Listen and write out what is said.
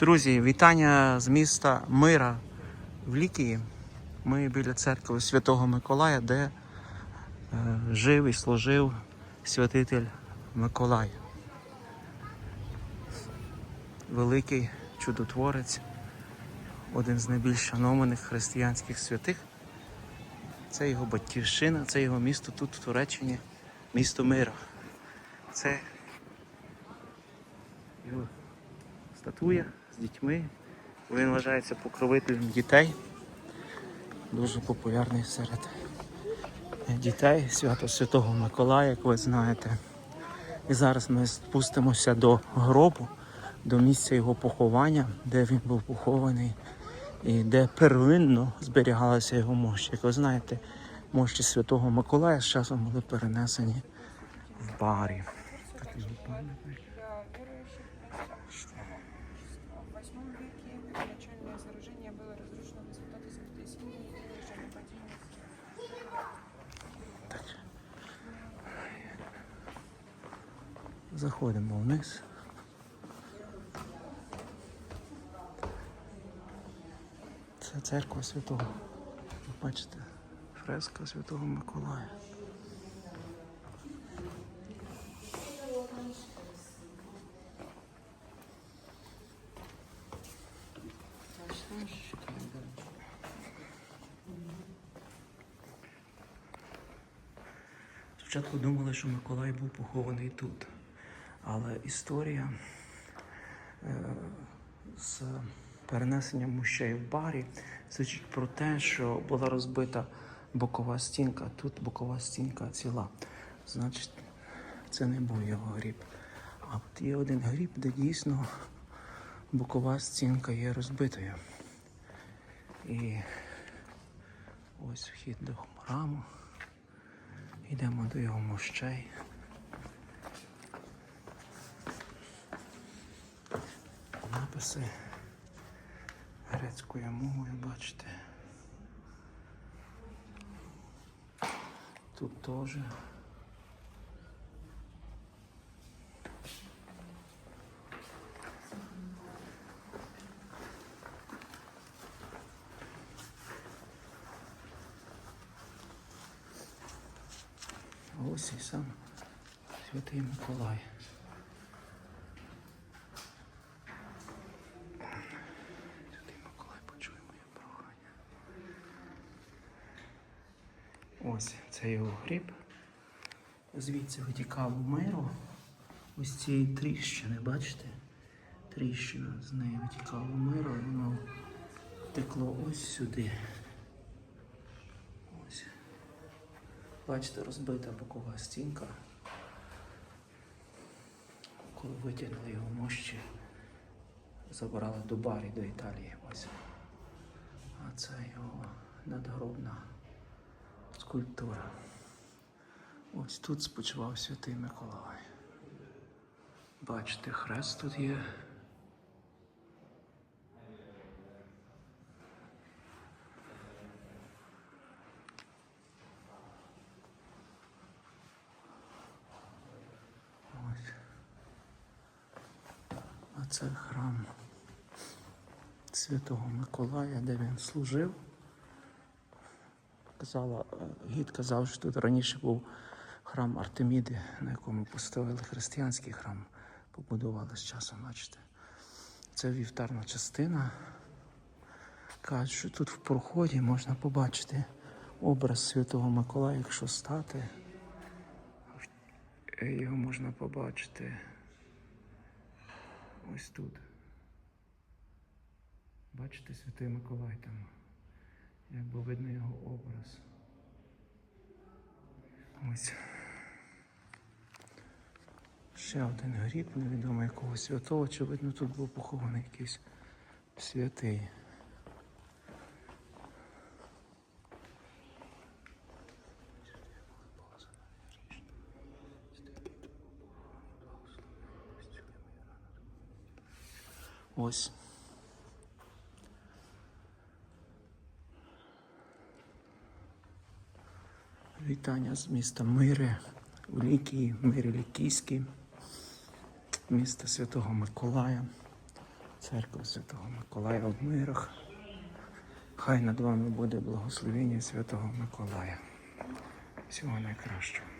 Друзі, вітання з міста Мира в Лікії. Ми біля церкви Святого Миколая, де е, жив і служив святитель Миколай. Великий чудотворець, один з найбільш шанованих християнських святих. Це його батьківщина, це його місто тут, в Туреччині, місто Мира. Це його статуя з дітьми. Він вважається покровителем дітей. Дуже популярний серед дітей свято Святого Миколая, як ви знаєте. І зараз ми спустимося до гробу, до місця його поховання, де він був похований, і де первинно зберігалися його мощі. Як ви знаєте, мощі Святого Миколая з часом були перенесені в барі. Такий пам'ятник. Восьмом веке начальное сооружение было разрушено в результате землетрясения и жертвопадения. Заходимо вниз. Це церква святого. Ви Бачите, фреска Святого Миколая. Спочатку думали, що Миколай був похований тут. Але історія е, з перенесенням мощей в барі свідчить про те, що була розбита бокова стінка. Тут бокова стінка ціла. Значить, це не був його гріб. А от є один гріб, де дійсно бокова стінка є розбитою. І ось вхід до храму. Йдемо до його мощей. Написи грецькою мовою, бачите. Тут теж. Ось і сам Святий Миколай. Святий Миколай, почуй моє прохання. Ось це його гріб. Звідси витікав миру. Ось цієї тріщини, бачите? Тріщина з неї витікало миру, і воно текло ось сюди. Ось. Бачите, розбита бокова стінка. Коли витягнули його мощі, забрали до барі до Італії. Ось. А це його надгробна скульптура. Ось тут спочивав святий Миколай. Бачите, хрест тут є. Це храм Святого Миколая, де він служив. Казала, е, гід казав, що тут раніше був храм Артеміди, на якому поставили християнський храм, побудували з часом, бачите. Це вівтарна частина. Кажуть, що тут в проході можна побачити образ Святого Миколая, якщо стати. Його можна побачити ось тут. Бачите, Святий Миколай там. Якби видно його образ. Ось. Ще один гріб, невідомо якого святого, очевидно, тут був похований якийсь святий. Ось. Вітання з міста Мири, в Лікії, Мири Лікійській, міста Святого Миколая. Це Церква Святого Миколая в мирах. Хай над вами буде благословення Святого Миколая. Всього найкращого.